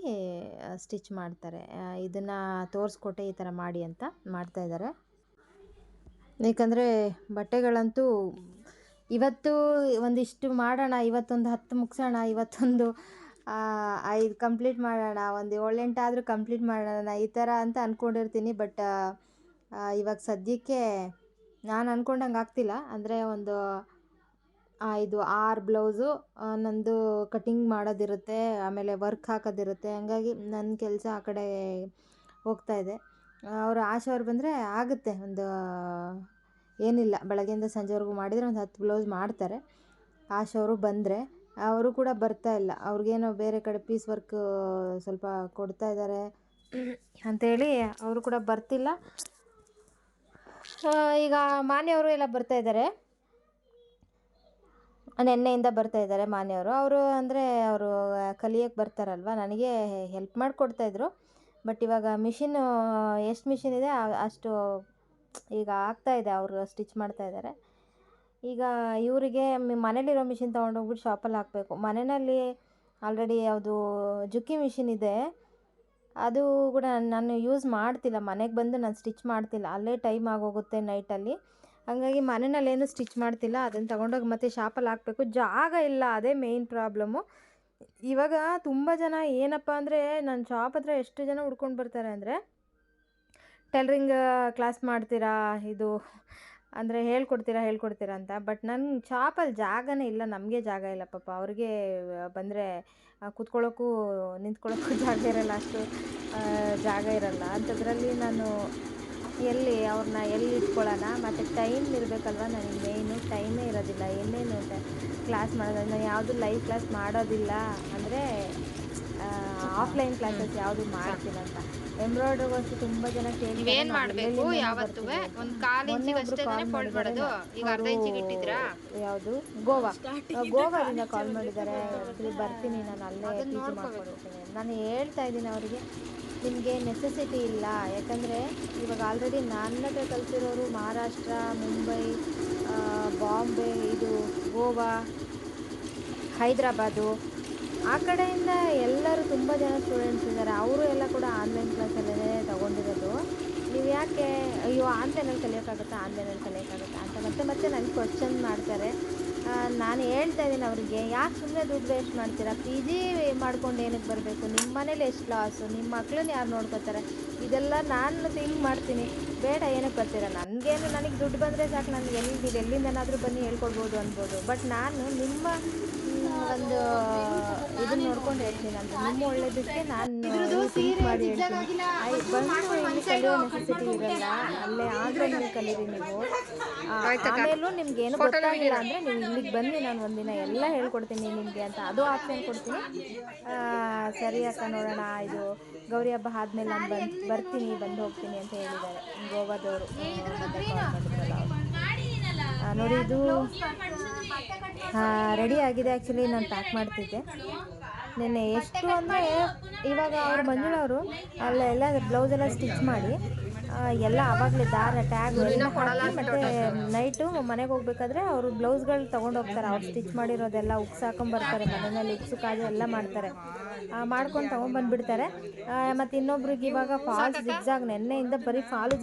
ಸ್ಟಿಚ್ ಮಾಡ್ತಾರೆ. ಇದನ್ನು ತೋರಿಸ್ಕೊಟ್ಟೆ ಈ ಥರ ಮಾಡಿ ಅಂತ ಮಾಡ್ತಾಯಿದ್ದಾರೆ ಏಕೆಂದರೆ ಬಟ್ಟೆಗಳಂತೂ ಇವತ್ತು ಒಂದಿಷ್ಟು ಮಾಡೋಣ, ಇವತ್ತೊಂದು ಹತ್ತು ಮುಗಿಸೋಣ, ಇವತ್ತೊಂದು ಐದು ಕಂಪ್ಲೀಟ್ ಮಾಡೋಣ, ಒಂದು ಏಳೆಂಟಾದರೂ ಕಂಪ್ಲೀಟ್ ಮಾಡೋಣ, ಈ ಥರ ಅಂತ ಅಂದ್ಕೊಂಡಿರ್ತೀನಿ ಬಟ್ ಇವಾಗ ಸದ್ಯಕ್ಕೆ ನಾನು ಅಂದ್ಕೊಂಡಂಗೆ ಆಗ್ತಿಲ್ಲ. ಅಂದರೆ ಒಂದು ಇದು ಆರು ಬ್ಲೌಸು ನಂದು ಕಟಿಂಗ್ ಮಾಡೋದಿರುತ್ತೆ, ಆಮೇಲೆ ವರ್ಕ್ ಹಾಕೋದಿರುತ್ತೆ, ಹಂಗಾಗಿ ನನ್ನ ಕೆಲಸ ಆ ಕಡೆ ಹೋಗ್ತಾ ಇದೆ. ಅವರು ಆಶಾ ಅವ್ರು ಬಂದರೆ ಆಗುತ್ತೆ, ಒಂದು, ಏನಿಲ್ಲ, ಬೆಳಗ್ಗೆಯಿಂದ ಸಂಜೆವರೆಗೂ ಮಾಡಿದರೆ ಒಂದು ಹತ್ತು ಬ್ಲೌಸ್ ಮಾಡ್ತಾರೆ. ಆಶಾ ಅವರು ಬಂದರೆ ಅವರು ಕೂಡ ಬರ್ತಾ ಇಲ್ಲ. ಅವ್ರಿಗೇನೋ ಬೇರೆ ಕಡೆ ಪೀಸ್ ವರ್ಕ್ ಸ್ವಲ್ಪ ಕೊಡ್ತಾ ಇದ್ದಾರೆ ಅಂಥೇಳಿ ಅವರು ಕೂಡ ಬರ್ತಿಲ್ಲ. ಈಗ ಮಾನ್ಯವರು ಎಲ್ಲ ಬರ್ತಾ ಇದ್ದಾರೆ ನಿನ್ನೆಯಿಂದ ಬರ್ತಾ ಇದ್ದಾರೆ ಮಾನ್ಯವರು ಅವರು. ಅಂದರೆ ಅವರು ಕಲಿಯೋಕ್ಕೆ ಬರ್ತಾರಲ್ವ? ನನಗೆ ಹೆಲ್ಪ್ ಮಾಡಿಕೊಡ್ತಾಯಿದ್ರು ಬಟ್ ಇವಾಗ ಮಿಷಿನ್ ಎಷ್ಟು ಮಿಷಿನ್ ಇದೆ ಅಷ್ಟು ಈಗ ಆಗ್ತಾ ಇದೆ. ಅವರು ಸ್ಟಿಚ್ ಮಾಡ್ತಾ ಇದ್ದಾರೆ ಈಗ ಇವರಿಗೆ ಮನೇಲಿರೋ ಮಿಷಿನ್ ತೊಗೊಂಡೋಗ್ಬಿಟ್ಟು ಶಾಪಲ್ಲಿ ಹಾಕಬೇಕು. ಮನೆಯಲ್ಲಿ ಆಲ್ರೆಡಿ ಯಾವುದು ಜುಕ್ಕಿ ಮಿಷಿನ್ ಇದೆ. ಅದು ಕೂಡ ನಾನು ಯೂಸ್ ಮಾಡ್ತಿಲ್ಲ. ಮನೆಗೆ ಬಂದು ನಾನು ಸ್ಟಿಚ್ ಮಾಡ್ತಿಲ್ಲ. ಅಲ್ಲೇ ಟೈಮ್ ಆಗೋಗುತ್ತೆ ನೈಟಲ್ಲಿ ಹಾಗಾಗಿ ಮನೆಯಲ್ಲಿ ಏನು ಸ್ಟಿಚ್ ಮಾಡ್ತಿಲ್ಲ. ಅದನ್ನು ತೊಗೊಂಡೋಗಿ ಮತ್ತೆ ಶಾಪಲ್ಲಿ ಹಾಕಬೇಕು. ಜಾಗ ಇಲ್ಲ. ಅದೇ ಮೇಯ್ನ್ ಪ್ರಾಬ್ಲಮ್ಮು ಇವಾಗ ತುಂಬ ಜನ ಏನಪ್ಪ ಅಂದರೆ ನನ್ನ ಶಾಪ್ ಹತ್ರ ಎಷ್ಟು ಜನ ಹುಡ್ಕೊಂಡು ಬರ್ತಾರೆ ಅಂದರೆ ಟೈಲರಿಂಗ್ ಕ್ಲಾಸ್ ಮಾಡ್ತೀರಾ? ಇದು ಅಂದರೆ ಹೇಳ್ಕೊಡ್ತೀರಾ ಹೇಳ್ಕೊಡ್ತೀರಾ ಅಂತ. ಬಟ್ ನನ್ನ ಶಾಪಲ್ಲಿ ಜಾಗನೇ ಇಲ್ಲ, ನಮಗೆ ಜಾಗ ಇಲ್ಲ ಪಾಪ. ಅವ್ರಿಗೆ ಬಂದರೆ ಕೂತ್ಕೊಳ್ಳೋಕ್ಕೂ ನಿಂತ್ಕೊಳ್ಳೋಕ್ಕೂ ಜಾಗ ಇರಲ್ಲ, ಅಷ್ಟು ಜಾಗ ಇರಲ್ಲ. ಅಂಥದ್ರಲ್ಲಿ ನಾನು ಎಲ್ಲಿ ಅವ್ರನ್ನ ಎಲ್ಲಿ ಇಟ್ಕೊಳ್ಳೋಣ? ಮತ್ತು ಟೈಮ್ ಇರಬೇಕಲ್ವ? ನನಗೆ ಮೇಯ್ನು ಟೈಮೇ ಇರೋದಿಲ್ಲ. ಏನೇನು ಕ್ಲಾಸ್ ಮಾಡೋದು? ನಾನು ಯಾವುದು ಲೈವ್ ಕ್ಲಾಸ್ ಮಾಡೋದಿಲ್ಲ. ಅಂದರೆ ಆಫ್ಲೈನ್ ಕ್ಲಾಸಸ್ ಯಾವುದು ಮಾಡ್ತಿಲ್ಲ ಅಂತ. ಎಂಬ್ರಾಯ್ಡ್ರಿ ವರ್ಕ್ ತುಂಬಾ ಜನ ಕೇಳಿ ಏನ್ ಮಾಡ್ಬೇಕು ಯಾವತ್ತೂ ಒಂದ್ ಕಾಲ್ ಇಂಚಿಗೆ ಅಷ್ಟೇ ಫೋಲ್ಡ್ ಮಾಡೋದು. ಈಗ ಅರ್ಧ ಇಂಚಿಗೆ ಇಟ್ಟಿದ್ರಾ ಯಾವುದು? ಗೋವಾ. ಗೋವಾದಿಂದ ಕಾಲ್ ಮಾಡಿದ್ದಾರೆ. ಬರ್ತೀನಿ ನಾನು ಅಲ್ಲೇ ಟೀಚ್ ಮಾಡ್ಕೊಂಡಿರ್ತೀನಿ ನಾನು ಹೇಳ್ತಾ ಇದ್ದೀನಿ ಅವರಿಗೆ ನಿಮಗೆ ನೆಸೆಸಿಟಿ ಇಲ್ಲ. ಯಾಕಂದರೆ ಇವಾಗ ಆಲ್ರೆಡಿ ನನ್ನ ಹತ್ರ ಕಲಿತಿರೋರು ಮಹಾರಾಷ್ಟ್ರ ಮುಂಬೈ ಬಾಂಬೆ ಇದು ಗೋವಾ ಹೈದ್ರಾಬಾದು ಆ ಕಡೆಯಿಂದ ಎಲ್ಲರೂ ತುಂಬ ಜನ ಸ್ಟೂಡೆಂಟ್ಸ್ ಇದ್ದಾರೆ. ಅವರು ಎಲ್ಲ ಕೂಡ ಆನ್ಲೈನ್ ಕ್ಲಾಸಲ್ಲೇ ತಗೊಂಡಿರೋದು. ನೀವು ಯಾಕೆ, ಅಯ್ಯೋ ಆನ್ಲೈನಲ್ಲಿ ಕಲಿಯೋಕ್ಕಾಗುತ್ತಾ ಆನ್ಲೈನಲ್ಲಿ ಕಲಿಯೋಕ್ಕಾಗುತ್ತಾ ಅಂತ ಮತ್ತೆ ಮತ್ತೆ ನನಗೆ ಕ್ವಶನ್ ಮಾಡ್ತಾರೆ. ನಾನು ಹೇಳ್ತಾ ಇದ್ದೀನಿ ಅವರಿಗೆ, ಯಾಕೆ ಸುಮ್ಮನೆ ದುಡ್ಡು ವೇಸ್ಟ್ ಮಾಡ್ತೀರಾ? ಪಿ ಜಿ ಮಾಡ್ಕೊಂಡು ಏನಕ್ಕೆ ಬರಬೇಕು? ನಿಮ್ಮ ಮನೇಲಿ ಎಷ್ಟು ಲಾಸು ನಿಮ್ಮ ಮಕ್ಳನ್ನ ಯಾರು ನೋಡ್ಕೋತಾರೆ? ಇದೆಲ್ಲ ನಾನು ಥಿಂಕ್ ಮಾಡ್ತೀನಿ. ಬೇಡ, ಏನಕ್ಕೆ ಬರ್ತೀರಾ? ನನಗೇನು ನನಗೆ ದುಡ್ಡು ಬಂದರೆ ಸಾಕು ನನಗೆ ಎಲ್ಲಿ ನೀವು ಎಲ್ಲಿಂದನಾದರೂ ಬನ್ನಿ ಹೇಳ್ಕೊಡ್ಬೋದು ಅನ್ಬೋದು. ಬಟ್ ನಾನು ನಿಮ್ಮ ಒಂದು ಇದನ್ನ ನೋಡ್ಕೊಂಡು ಹೇಳ್ತೀನಿ ಅಂತ. ನಿಮ್ಮ ಒಳ್ಳೇದಕ್ಕೆ ನಾನು ಸೀಟ್ ಮಾಡಿ ಹೇಳ್ತೀನಿ. ಬಂದು ಇಲ್ಲಿ ಕಲಿಯೋ ನೆಸೆಸಿಟಿ ಇರಲ್ಲ. ಅಲ್ಲೇ ಆನ್ಲೈನಲ್ಲಿ ಕಲೀರಿ ನೀವು. ಆಮೇಲೂ ನಿಮ್ಗೆ ಏನು ಗೊತ್ತಾಗಿಲ್ಲ ಅಂದರೆ ನೀವು ಇಲ್ಲಿಗೆ ಬನ್ನಿ ನಾನು ಒಂದಿನ ಎಲ್ಲ ಹೇಳ್ಕೊಡ್ತೀನಿ ನಿಮಗೆ ಅಂತ. ಅದು ಆಪ್ಷನ್ ಕೊಡ್ತೀನಿ. ಸರಿ ಅಕ್ಕ ನೋಡೋಣ. ಇದು ಗೌರಿ ಹಬ್ಬ ಆದಮೇಲೆ ನಾನು ಬಂದು ಬರ್ತೀನಿ ಬಂದು ಹೋಗ್ತೀನಿ ಅಂತ ಹೇಳಿದ್ದಾರೆ. ಗೋವಾದವರು. ನೋಡಿ ಇದು ರೆಡಿ ಆಗಿದೆ ಆ್ಯಕ್ಚುಲಿ ನಾನು ಪ್ಯಾಕ್ ಮಾಡ್ತಿದ್ದೆ. ನಿನ್ನೆ ಎಷ್ಟು ಅಂದರೆ ಇವಾಗ ಅವ್ರು ಮಂಜುಳವರು ಅಲ್ಲ ಎಲ್ಲ ಬ್ಲೌಸ್ ಎಲ್ಲ ಸ್ಟಿಚ್ ಮಾಡಿ ಎಲ್ಲ ಆವಾಗಲೇ ದಾರ ಟ್ಯಾಗ್ ಮತ್ತು ನೈಟು ಮನೆಗೆ ಹೋಗ್ಬೇಕಾದ್ರೆ ಅವರು ಬ್ಲೌಸ್ಗಳು ತೊಗೊಂಡು ಹೋಗ್ತಾರೆ. ಅವ್ರು ಸ್ಟಿಚ್ ಮಾಡಿರೋದೆಲ್ಲ ಉಕ್ಸ್ ಹಾಕೊಂಬರ್ತಾರೆ ಮನೆಯಲ್ಲಿ ಉಕ್ಸು ಕಾಜು ಎಲ್ಲ ಮಾಡ್ತಾರೆ. ಮಾಡ್ಕೊಂಡು ತೊಗೊಂಡ್ಬಂದ್ಬಿಡ್ತಾರೆ ಮತ್ತೆ ಇನ್ನೊಬ್ರಿಗೆ ಇವಾಗ ಫಾಲ್ಸ್ ಜಿಗ್ಜಾಗ್ ನೆನ್ನೆಯಿಂದ ಬರೀ ಫಾಲು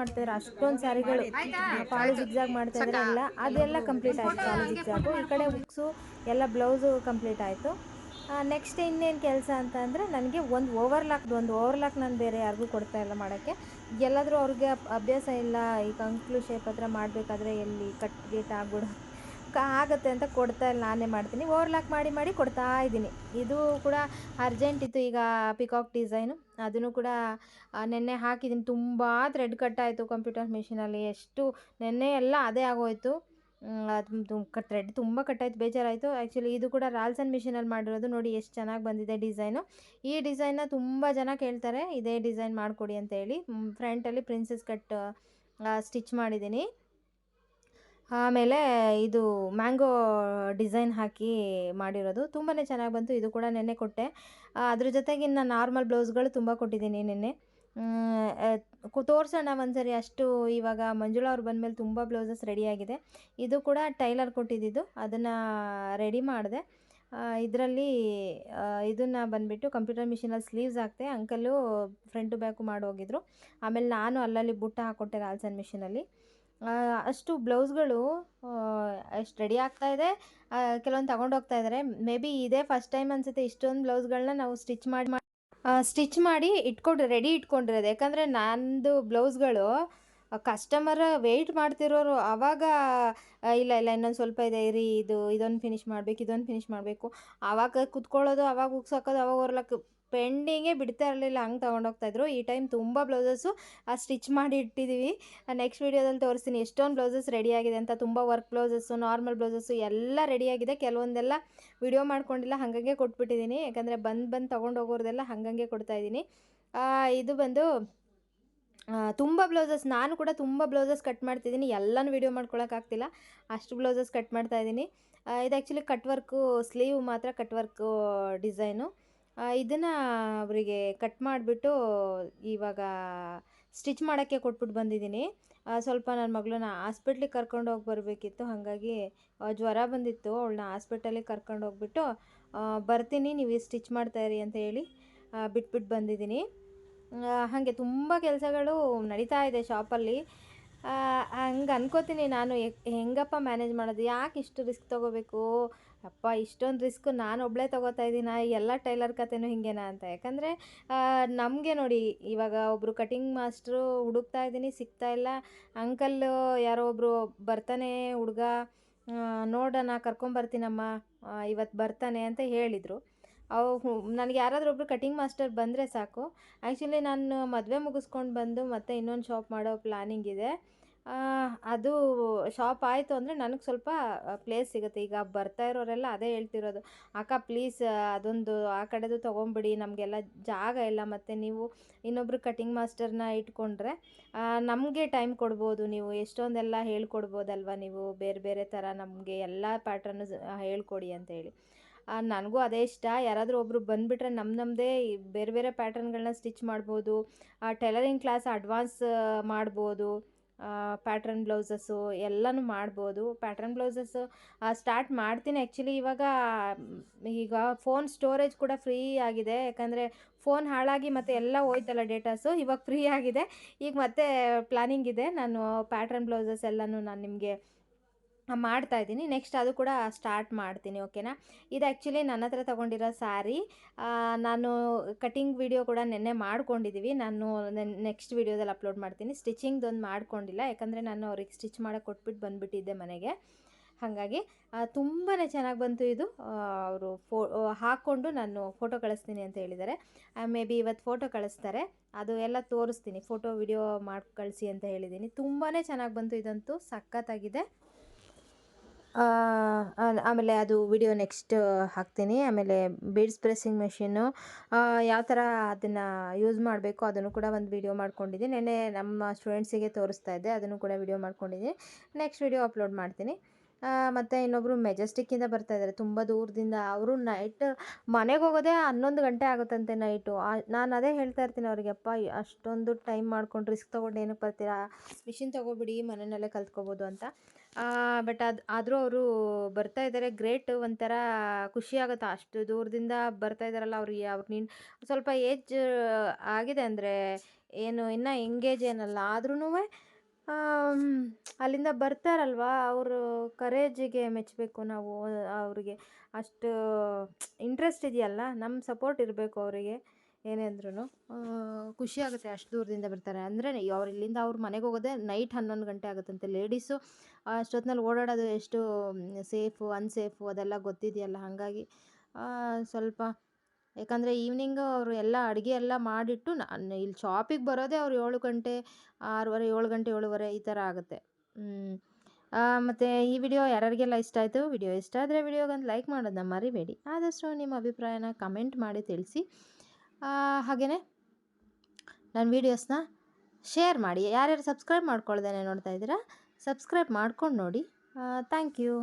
ಮಾಡ್ತಾ ಇದ್ದಾರೆ ಅಷ್ಟೊಂದು ಸ್ಯಾರಿಗಳು ಫಾಲು ಜಿಗ್ಜಾಗ್ ಮಾಡ್ತಾ ಇದ್ದಾರೆ ಎಲ್ಲ. ಅದೆಲ್ಲ ಕಂಪ್ಲೀಟ್ ಆಯಿತು ಫಾಲು ಜಿಗ್ಜಾಗು. ಈ ಕಡೆ ಉಕ್ಸು ಎಲ್ಲ ಬ್ಲೌಸು ಕಂಪ್ಲೀಟ್ ಆಯಿತು. ನೆಕ್ಸ್ಟ್ ಇನ್ನೇನು ಕೆಲಸ ಅಂತ ಅಂದರೆ ನನಗೆ ಒಂದು ಓವರ್ಲಾಕ್ದು ಒಂದು ಓವರ್ಲಾಕ್ ನಾನು ಬೇರೆ ಯಾರಿಗೂ ಕೊಡ್ತಾ ಇಲ್ಲ ಮಾಡೋಕ್ಕೆ. ಎಲ್ಲಾದರೂ ಅವ್ರಿಗೆ ಅಭ್ಯಾಸ ಇಲ್ಲ ಈ ಕಂಕ್ಲು ಶೇಪ್ ಹತ್ರ ಮಾಡಬೇಕಾದ್ರೆ ಎಲ್ಲಿ ಕಟ್ ಗೇಟ್ ಆಗ್ಬಿಡು ಆಗುತ್ತೆ ಅಂತ ಕೊಡ್ತಾ ಇಲ್ಲ, ನಾನೇ ಮಾಡ್ತೀನಿ. ಓವರ್ಲಾಕ್ ಮಾಡಿ ಮಾಡಿ ಕೊಡ್ತಾ ಇದ್ದೀನಿ. ಇದು ಕೂಡ ಅರ್ಜೆಂಟ್ ಇತ್ತು ಈಗ ಪಿಕಾಕ್ ಡಿಸೈನು ಅದನ್ನು ಕೂಡ ನೆನ್ನೆ ಹಾಕಿದ್ದೀನಿ. ತುಂಬ ಥ್ರೆಡ್ ಕಟ್ಟಾಯಿತು ಕಂಪ್ಯೂಟರ್ ಮಿಷಿನಲ್ಲಿ ಎಷ್ಟು, ನೆನ್ನೆ ಎಲ್ಲ ಅದೇ ಆಗೋಯ್ತು. ಥ್ರೆಡ್ ತುಂಬ ಕಟ್ಟಾಯ್ತು ಬೇಜಾರಾಯಿತು. ಆ್ಯಕ್ಚುಲಿ ಇದು ಕೂಡ ರಾಲ್ಸನ್ ಮಿಷಿನಲ್ಲಿ ಮಾಡಿರೋದು. ನೋಡಿ, ಎಷ್ಟು ಚೆನ್ನಾಗಿ ಬಂದಿದೆ ಡಿಸೈನು ಈ ಡಿಸೈನ್ನ ತುಂಬ ಜನ ಕೇಳ್ತಾರೆ. ಇದೇ ಡಿಸೈನ್ ಮಾಡಿಕೊಡಿ ಅಂತ ಹೇಳಿ. ಫ್ರಂಟಲ್ಲಿ ಪ್ರಿನ್ಸಸ್ ಕಟ್ ಸ್ಟಿಚ್ ಮಾಡಿದ್ದೀನಿ. ಆಮೇಲೆ ಇದು ಮ್ಯಾಂಗೋ ಡಿಸೈನ್ ಹಾಕಿ ಮಾಡಿರೋದು. ತುಂಬಾ ಚೆನ್ನಾಗಿ ಬಂತು. ಇದು ಕೂಡ ನೆನ್ನೆ ಕೊಟ್ಟೆ. ಅದ್ರ ಜೊತೆಗೆ ಇನ್ನು ನಾರ್ಮಲ್ ಬ್ಲೌಸ್ಗಳು ತುಂಬ ಕೊಟ್ಟಿದ್ದೀನಿ ನಿನ್ನೆ. ತೋರಿಸೋಣ ಒಂದ್ಸರಿ. ಅಷ್ಟು ಇವಾಗ ಮಂಜುಳಾ ಅವ್ರು ಬಂದಮೇಲೆ ತುಂಬ ಬ್ಲೌಸಸ್ ರೆಡಿಯಾಗಿದೆ ಇದು ಕೂಡ ಟೈಲರ್ ಕೊಟ್ಟಿದ್ದಿದ್ದು. ಅದನ್ನು ರೆಡಿ ಮಾಡಿದೆ. ಇದರಲ್ಲಿ ಇದನ್ನು ಬಂದುಬಿಟ್ಟು ಕಂಪ್ಯೂಟರ್ ಮಿಷಿನಲ್ಲಿ ಸ್ಲೀವ್ಸ್ ಹಾಕ್ತೆ ಅಂಕಲು ಫ್ರಂಟು ಬ್ಯಾಕು ಮಾಡೋಗಿದ್ರು ಆಮೇಲೆ ನಾನು ಅಲ್ಲಲ್ಲಿ ಬುಟ್ಟ ಹಾಕ್ಕೊಟ್ಟೆ ರಾಲ್ಸನ್ ಮಿಷಿನಲ್ಲಿ. ಅಷ್ಟು ಬ್ಲೌಸ್ಗಳು ಎಷ್ಟು ರೆಡಿ ಆಗ್ತಾ ಇದೆ. ಕೆಲವೊಂದು ತಗೊಂಡು ಹೋಗ್ತಾ ಇದ್ದಾರೆ ಮೇ ಬಿ ಇದೇ ಫಸ್ಟ್ ಟೈಮ್ ಅನಿಸುತ್ತೆ ಇಷ್ಟೊಂದು ಬ್ಲೌಸ್ಗಳನ್ನ ನಾವು ಸ್ಟಿಚ್ ಮಾಡಿ ಸ್ಟಿಚ್ ಮಾಡಿ ಇಟ್ಕೊಂಡು ರೆಡಿ ಇಟ್ಕೊಂಡಿರೋದು. ಯಾಕಂದರೆ ನಂದು ಬ್ಲೌಸ್ಗಳು ಕಸ್ಟಮರ್ ವೆಯ್ಟ್ ಮಾಡ್ತಿರೋರು ಆವಾಗ ಇಲ್ಲ ಇಲ್ಲ, ಇನ್ನೊಂದು ಸ್ವಲ್ಪ ಇದೆ, ಇರಿ, ಇದು, ಇದೊಂದು ಫಿನಿಶ್ ಮಾಡಬೇಕು, ಇದೊಂದು ಫಿನಿಶ್ ಮಾಡಬೇಕು. ಆವಾಗ ಕುತ್ಕೊಳ್ಳೋದು ಆವಾಗ ಉಗ್ಸಾಕೋದು ಆವಾಗ ಹೊರ್ಲಕ್ಕೆ ಪೆಂಡಿಂಗೇ ಬಿಡ್ತಾ ಇರಲಿಲ್ಲ, ಹಂಗೆ ತೊಗೊಂಡೋಗ್ತಾಯಿದ್ರು ಈ ಟೈಮ್ ತುಂಬ ಬ್ಲೌಸಸ್ಸು ಸ್ಟಿಚ್ ಮಾಡಿ ಇಟ್ಟಿದ್ದೀವಿ ನೆಕ್ಸ್ಟ್ ವೀಡಿಯೋದಲ್ಲಿ ತೋರಿಸ್ತೀನಿ ಎಷ್ಟೊಂದು ಬ್ಲೌಸಸ್ ರೆಡಿಯಾಗಿದೆ ಅಂತ. ತುಂಬ ವರ್ಕ್ ಬ್ಲೌಸಸ್ಸು, ನಾರ್ಮಲ್ ಬ್ಲೌಸಸ್ಸು ಎಲ್ಲ ರೆಡಿಯಾಗಿದೆ ಕೆಲವೊಂದೆಲ್ಲ ವಿಡಿಯೋ ಮಾಡ್ಕೊಂಡಿಲ್ಲ, ಹಾಗಂಗೆ ಕೊಟ್ಬಿಟ್ಟಿದ್ದೀನಿ ಯಾಕಂದರೆ ಬಂದು ಬಂದು ತೊಗೊಂಡು ಹೋಗೋರ್ದೆಲ್ಲ ಹಾಗಂಗೆ ಕೊಡ್ತಾಯಿದ್ದೀನಿ ಇದು ಬಂದು ತುಂಬ ಬ್ಲೌಸಸ್, ನಾನು ಕೂಡ ತುಂಬ ಬ್ಲೌಸಸ್ ಕಟ್ ಮಾಡ್ತಿದ್ದೀನಿ. ಎಲ್ಲನೂ ವೀಡಿಯೋ ಮಾಡ್ಕೊಳಕ್ಕಾಗ್ತಿಲ್ಲ ಅಷ್ಟು ಬ್ಲೌಸಸ್ ಕಟ್ ಮಾಡ್ತಾಯಿದ್ದೀನಿ ಇದು ಆ್ಯಕ್ಚುಲಿ ಕಟ್ ವರ್ಕು ಸ್ಲೀವ್ ಮಾತ್ರ ಕಟ್ ವರ್ಕು ಡಿಸೈನು. ಇದನ್ನು ಅವರಿಗೆ ಕಟ್ ಮಾಡಿಬಿಟ್ಟು ಇವಾಗ ಸ್ಟಿಚ್ ಮಾಡೋಕ್ಕೆ ಕೊಟ್ಬಿಟ್ಟು ಬಂದಿದ್ದೀನಿ. ಸ್ವಲ್ಪ ನನ್ನ ಮಗಳನ್ನ ಹಾಸ್ಪಿಟ್ಲಿಗೆ ಕರ್ಕೊಂಡು ಹೋಗಿ ಬರಬೇಕಿತ್ತು. ಹಾಗಾಗಿ ಜ್ವರ ಬಂದಿತ್ತು. ಅವಳನ್ನ ಹಾಸ್ಪಿಟಲಿಗೆ ಕರ್ಕೊಂಡು ಹೋಗ್ಬಿಟ್ಟು ಬರ್ತೀನಿ, ನೀವು ಸ್ಟಿಚ್ ಮಾಡ್ತಾಯಿರಿ ಅಂತ ಹೇಳಿ ಬಿಟ್ಬಿಟ್ಟು ಬಂದಿದ್ದೀನಿ. ಹಾಗೆ ತುಂಬ ಕೆಲಸಗಳು ನಡೀತಾ ಇದೆ ಶಾಪಲ್ಲಿ ಹಂಗೆ ಅನ್ಕೋತೀನಿ ನಾನು ಹೆಂಗಪ್ಪ ಮ್ಯಾನೇಜ್ ಮಾಡೋದು? ಯಾಕೆ ಇಷ್ಟು ರಿಸ್ಕ್ ತೊಗೋಬೇಕು? ಅಪ್ಪ, ಇಷ್ಟೊಂದು ರಿಸ್ಕ್ ನಾನು ಒಬ್ಬಳೇ ತೊಗೋತಾ ಇದ್ದೀನ? ಎಲ್ಲ ಟೈಲರ್ ಕತೆನೂ ಹಿಂಗೇನಾ ಅಂತ. ಯಾಕಂದರೆ ನಮಗೆ ನೋಡಿ, ಇವಾಗ ಒಬ್ಬರು ಕಟಿಂಗ್ ಮಾಸ್ಟ್ರು ಹುಡುಕ್ತಾ ಇದ್ದೀನಿ, ಸಿಗ್ತಾ ಇಲ್ಲ. ಅಂಕಲ್ಲು ಯಾರೋ ಒಬ್ಬರು ಬರ್ತಾನೆ, ಹುಡುಗ ನೋಡೋಣ ಕರ್ಕೊಂಬರ್ತೀನಮ್ಮ ಇವತ್ತು ಬರ್ತಾನೆ ಅಂತ ಹೇಳಿದರು. ಅವು ನನಗೆ ಯಾರಾದರೂ ಒಬ್ಬರು ಕಟಿಂಗ್ ಮಾಸ್ಟರ್ ಬಂದರೆ ಸಾಕು. ಆ್ಯಕ್ಚುಲಿ ನಾನು ಮದುವೆ ಮುಗಿಸ್ಕೊಂಡು ಬಂದು ಮತ್ತೆ ಇನ್ನೊಂದು ಶಾಪ್ ಮಾಡೋ ಪ್ಲ್ಯಾನಿಂಗ್ ಇದೆ. ಅದು ಶಾಪ್ ಆಯಿತು ಅಂದರೆ ನನಗೆ ಸ್ವಲ್ಪ ಪ್ಲೇಸ್ ಸಿಗುತ್ತೆ. ಈಗ ಬರ್ತಾ ಇರೋರೆಲ್ಲ ಅದೇ ಹೇಳ್ತಿರೋದು. ಅಕ್ಕ ಪ್ಲೀಸ್ ಅದೊಂದು ಆ ಕಡೆದು ತೊಗೊಂಬಿಡಿ. ನಮಗೆಲ್ಲ ಜಾಗ ಇಲ್ಲ. ಮತ್ತು ನೀವು ಇನ್ನೊಬ್ರು ಕಟಿಂಗ್ ಮಾಸ್ಟರ್ನ ಇಟ್ಕೊಂಡ್ರೆ ನಮಗೆ ಟೈಮ್ ಕೊಡ್ಬೋದು. ನೀವು ಎಷ್ಟೊಂದೆಲ್ಲ ಹೇಳ್ಕೊಡ್ಬೋದಲ್ವ ನೀವು? ಬೇರೆ ಬೇರೆ ಥರ ನಮಗೆ ಎಲ್ಲ ಪ್ಯಾಟ್ರನ್ನು ಹೇಳ್ಕೊಡಿ ಅಂತೇಳಿ ನನಗೂ ಅದೇ ಇಷ್ಟ. ಯಾರಾದರೂ ಒಬ್ಬರು ಬಂದುಬಿಟ್ರೆ ನಮ್ಮ ನಮ್ಮದೇ ಬೇರೆ ಬೇರೆ ಪ್ಯಾಟ್ರನ್ಗಳನ್ನ ಸ್ಟಿಚ್ ಮಾಡ್ಬೋದು. ಟೈಲರಿಂಗ್ ಕ್ಲಾಸ್ ಅಡ್ವಾನ್ಸ್ ಮಾಡ್ಬೋದು. ಪ್ಯಾಟ್ರನ್ ಬ್ಲೌಸಸ್ಸು ಎಲ್ಲನೂ ಮಾಡ್ಬೋದು. ಪ್ಯಾಟ್ರನ್ ಬ್ಲೌಸಸ್ಸು ಸ್ಟಾರ್ಟ್ ಮಾಡ್ತೀನಿ ಆ್ಯಕ್ಚುಲಿ ಇವಾಗ ಈಗ ಫೋನ್ ಸ್ಟೋರೇಜ್ ಕೂಡ ಫ್ರೀ ಆಗಿದೆ. ಯಾಕಂದರೆ ಫೋನ್ ಹಾಳಾಗಿ ಮತ್ತೆ ಎಲ್ಲ ಹೋಯ್ತಲ್ಲ ಡೇಟಾಸು ಇವಾಗ ಫ್ರೀ ಆಗಿದೆ. ಈಗ ಮತ್ತೆ ಪ್ಲಾನಿಂಗ್ ಇದೆ. ನಾನು ಪ್ಯಾಟ್ರನ್ ಬ್ಲೌಸಸ್ ಎಲ್ಲನೂ ನಾನು ನಿಮಗೆ ಮಾಡ್ತಾ ಇದ್ದೀನಿ ನೆಕ್ಸ್ಟ್ ಅದು ಕೂಡ ಸ್ಟಾರ್ಟ್ ಮಾಡ್ತೀನಿ ಓಕೆನಾ ಇದು ಆ್ಯಕ್ಚುಲಿ ನನ್ನ ಹತ್ರ ತೊಗೊಂಡಿರೋ ಸ್ಯಾರಿ ನಾನು ಕಟಿಂಗ್ ವಿಡಿಯೋ ಕೂಡ ನೆನ್ನೆ ಮಾಡ್ಕೊಂಡಿದ್ದೀವಿ ನಾನು ನೆಕ್ಸ್ಟ್ ವಿಡಿಯೋದಲ್ಲಿ ಅಪ್ಲೋಡ್ ಮಾಡ್ತೀನಿ. ಸ್ಟಿಚಿಂಗ್ದೊಂದು ಮಾಡ್ಕೊಂಡಿಲ್ಲ. ಯಾಕಂದರೆ ನಾನು ಅವ್ರಿಗೆ ಸ್ಟಿಚ್ ಮಾಡೋಕೆ ಕೊಟ್ಬಿಟ್ಟು ಬಂದುಬಿಟ್ಟಿದ್ದೆ ಮನೆಗೆ. ಹಾಗಾಗಿ ತುಂಬಾ ಚೆನ್ನಾಗಿ ಬಂತು ಇದು. ಅವರು ಫೋ ಹಾಕ್ಕೊಂಡು ನಾನು ಫೋಟೋ ಕಳಿಸ್ತೀನಿ ಅಂತ ಹೇಳಿದ್ದಾರೆ. ಮೇ ಬಿ ಇವತ್ತು ಫೋಟೋ ಕಳಿಸ್ತಾರೆ. ಅದು ಎಲ್ಲ ತೋರಿಸ್ತೀನಿ. ಫೋಟೋ ವಿಡಿಯೋ ಮಾಡಿ, ಕಳಿಸಿ ಅಂತ ಹೇಳಿದ್ದೀನಿ. ತುಂಬಾ ಚೆನ್ನಾಗಿ ಬಂತು ಇದಂತೂ. ಸಖತ್ತಾಗಿದೆ. ಆಮೇಲೆ ಅದು ವಿಡಿಯೋ ನೆಕ್ಸ್ಟ್ ಹಾಕ್ತೀನಿ. ಆಮೇಲೆ ಬೀಡ್ಸ್ ಪ್ರೆಸ್ಸಿಂಗ್ ಮೆಷಿನ್ನು ಯಾವ ಥರ ಅದನ್ನು ಯೂಸ್ ಮಾಡಬೇಕು ಅದನ್ನು ಕೂಡ ಒಂದು ವಿಡಿಯೋ ಮಾಡ್ಕೊಂಡಿದ್ದೀನಿ. ನೆನ್ನೆ ನಮ್ಮ ಸ್ಟೂಡೆಂಟ್ಸಿಗೆ ತೋರಿಸ್ತಾ ಇದ್ದೆ, ಅದನ್ನು ಕೂಡ ವಿಡಿಯೋ ಮಾಡ್ಕೊಂಡಿದ್ದೀನಿ. ನೆಕ್ಸ್ಟ್ ವಿಡಿಯೋ ಅಪ್ಲೋಡ್ ಮಾಡ್ತೀನಿ. ಮತ್ತು ಇನ್ನೊಬ್ಬರು ಮೆಜೆಸ್ಟಿಕ್ಕಿಂದ ಬರ್ತಾ ಇದ್ದಾರೆ. ತುಂಬ ದೂರದಿಂದ. ಅವರು ನೈಟ್, ಮನೆಗೆ ಹೋಗೋದೇ ಹನ್ನೊಂದು ಗಂಟೆ ಆಗುತ್ತಂತೆ ನೈಟು. ನಾನು ಅದೇ ಹೇಳ್ತಾ ಇರ್ತೀನಿ ಅವ್ರಿಗೆ, ಅಪ್ಪ, ಅಷ್ಟೊಂದು ಟೈಮ್ ಮಾಡ್ಕೊಂಡು ರಿಸ್ಕ್ ತೊಗೊಂಡು ಏನಕ್ಕೆ ಬರ್ತೀರಾ? ಮಿಷಿನ್ ತೊಗೊಬಿಡಿ, ಮನೆಯಲ್ಲೇ ಕಲ್ತ್ಕೋಬೋದು ಅಂತ. ಬಟ್ ಅದು, ಆದರೂ ಅವರು ಬರ್ತಾ ಇದ್ದಾರೆ ಗ್ರೇಟ್ ಒಂಥರ ಖುಷಿ ಆಗುತ್ತೆ. ಅಷ್ಟು ದೂರದಿಂದ ಬರ್ತಾ ಇದ್ದಾರಲ್ಲ ಅವ್ರಿಗೆ ಅವ್ರ ನಿನ್ ಸ್ವಲ್ಪ ಏಜ್ ಆಗಿದೆ ಅಂದರೆ ಏನು ಇನ್ನೂ ಎಂಗೇಜ್ ಏನಲ್ಲ. ಆದ್ರೂ ಅಲ್ಲಿಂದ ಬರ್ತಾರಲ್ವಾ! ಅವರು ಕರೇಜಿಗೆ ಮೆಚ್ಚಬೇಕು ನಾವು, ಅವ್ರಿಗೆ. ಅಷ್ಟು ಇಂಟ್ರೆಸ್ಟ್ ಇದೆಯಲ್ಲ? ನಮ್ಮ ಸಪೋರ್ಟ್ ಇರಬೇಕು ಅವರಿಗೆ. ಏನೇ ಅಂದ್ರೂ ಖುಷಿ ಆಗುತ್ತೆ ಅಷ್ಟು ದೂರದಿಂದ ಬರ್ತಾರೆ. ಅಂದರೆ ಅವ್ರು ಇಲ್ಲಿಂದ ಅವ್ರ ಮನೆಗೆ ಹೋಗೋದೇ ನೈಟ್ ಹನ್ನೊಂದು ಗಂಟೆ ಆಗುತ್ತಂತೆ ಲೇಡೀಸು ಅಷ್ಟೊತ್ತಿನಲ್ಲಿ ಓಡಾಡೋದು ಎಷ್ಟು ಸೇಫು ಅನ್ಸೇಫು ಅದೆಲ್ಲ ಗೊತ್ತಿದೆಯಲ್ಲ. ಹಾಗಾಗಿ ಸ್ವಲ್ಪ, ಯಾಕಂದರೆ ಈವ್ನಿಂಗು ಅವರು ಎಲ್ಲ ಅಡುಗೆ ಎಲ್ಲ ಮಾಡಿಟ್ಟು ನಾನು ಇಲ್ಲಿ ಶಾಪಿಗೆ ಬರೋದೇ ಅವ್ರು ಏಳು ಗಂಟೆ, ಆರೂವರೆ, ಏಳು ಗಂಟೆ, ಏಳುವರೆ ಈ ಥರ ಆಗುತ್ತೆ. ಮತ್ತು ಈ ವಿಡಿಯೋ ಯಾರ್ಯಾರಿಗೆಲ್ಲ ಇಷ್ಟ ಆಯಿತು ವಿಡಿಯೋ ಇಷ್ಟ ಆದರೆ ವಿಡಿಯೋಗೊಂದು ಲೈಕ್ ಮಾಡೋದನ್ನ ಮರಿಬೇಡಿ. ಆದಷ್ಟು ನಿಮ್ಮ ಅಭಿಪ್ರಾಯನ ಕಮೆಂಟ್ ಮಾಡಿ ತಿಳಿಸಿ. ಹಾಗೆಯೇ ನನ್ನ ವೀಡಿಯೋಸ್ನ ಶೇರ್ ಮಾಡಿ. ಯಾರ್ಯಾರು ಸಬ್ಸ್ಕ್ರೈಬ್ ಮಾಡ್ಕೊಳ್ದೇನೆ ನೋಡ್ತಾ ಇದ್ದೀರಾ, ಸಬ್ಸ್ಕ್ರೈಬ್ ಮಾಡ್ಕೊಂಡು ನೋಡಿ. Thank you.